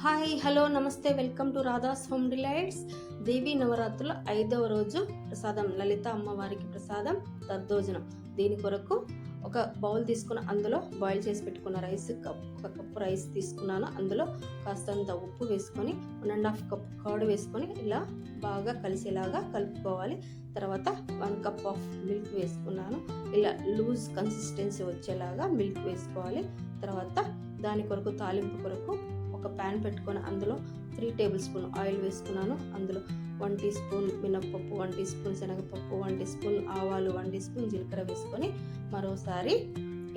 Hi hello నమస్తే welcome to Radha's home delights. Devi నవరాత్రుల ఐదవ రోజు ప్రసాదం లలిత అమ్మవారికి ప్రసాదం దద్దోజనం. దీని కొరకు ఒక బౌల్ తీసుకున్న అందులో బాయిల్ చేసి పెట్టుకున్న రైస్ కప్ ఒక కప్పు రైస్ తీసుకున్నాను. అందులో కాస్తంత ఉప్పు వేసుకొని one and half cup curd వేసుకొని ఇలా బాగా కలిసేలాగా కలుపుకోవాలి. తర్వాత వన్ కప్ ఆఫ్ మిల్క్ వేసుకున్నాను. ఇలా లూజ్ కన్సిస్టెన్సీ వచ్చేలాగా మిల్క్ వేసుకోవాలి. తర్వాత దాని కొరకు తాలింపు కొరకు ఒక ప్యాన్ పెట్టుకొని అందులో త్రీ టేబుల్ స్పూన్ ఆయిల్ వేసుకున్నాను. అందులో వన్ టీ స్పూన్ మినప్పప్పు వన్ టీ స్పూన్ శనగపప్పు వన్ టీ స్పూన్ ఆవాలు వన్ టీ స్పూన్ జీలకర్ర వేసుకొని మరోసారి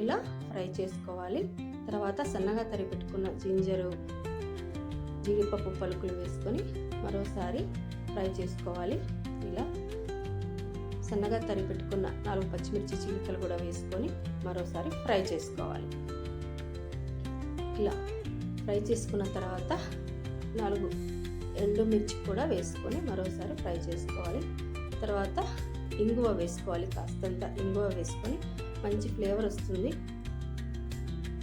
ఇలా ఫ్రై చేసుకోవాలి. తర్వాత సన్నగా తరి పెట్టుకున్న జింజరు జీడిపప్పు పలుకులు వేసుకొని మరోసారి ఫ్రై చేసుకోవాలి. ఇలా సన్నగా తరి పెట్టుకున్న నాలుగు పచ్చిమిర్చి చిలుకలు కూడా వేసుకొని మరోసారి ఫ్రై చేసుకోవాలి. ఇలా ఫ్రై చేసుకున్న తర్వాత నాలుగు ఎండుమిర్చి కూడా వేసుకొని మరోసారి ఫ్రై చేసుకోవాలి. తర్వాత ఇంగువ వేసుకోవాలి. కాస్తంత ఇంగువ వేసుకొని మంచి ఫ్లేవర్ వస్తుంది.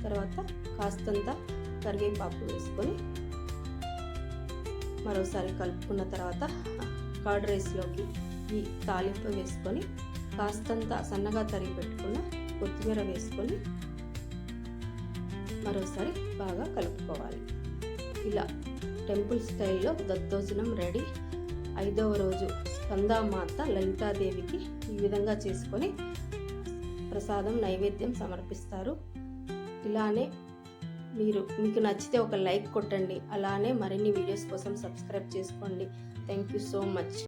తర్వాత కాస్తంత కరివేపాకు వేసుకొని మరోసారి కలుపుకున్న తర్వాత కర్డ్ రైస్లోకి ఈ తాలింపు వేసుకొని కాస్తంత సన్నగా తరిగి పెట్టుకున్న కొత్తిమీర వేసుకొని మరోసారి బాగా కలుపుకోవాలి. ఇలా టెంపుల్ స్టైల్లో దద్దోజనం రెడీ. ఐదవ రోజు స్కందామాత లలితాదేవికి ఈ విధంగా చేసుకొని ప్రసాదం నైవేద్యం సమర్పిస్తారు. ఇలానే మీరు మీకు నచ్చితే ఒక లైక్ కొట్టండి. అలానే మరిన్ని వీడియోస్ కోసం సబ్స్క్రైబ్ చేసుకోండి. Thank you so much.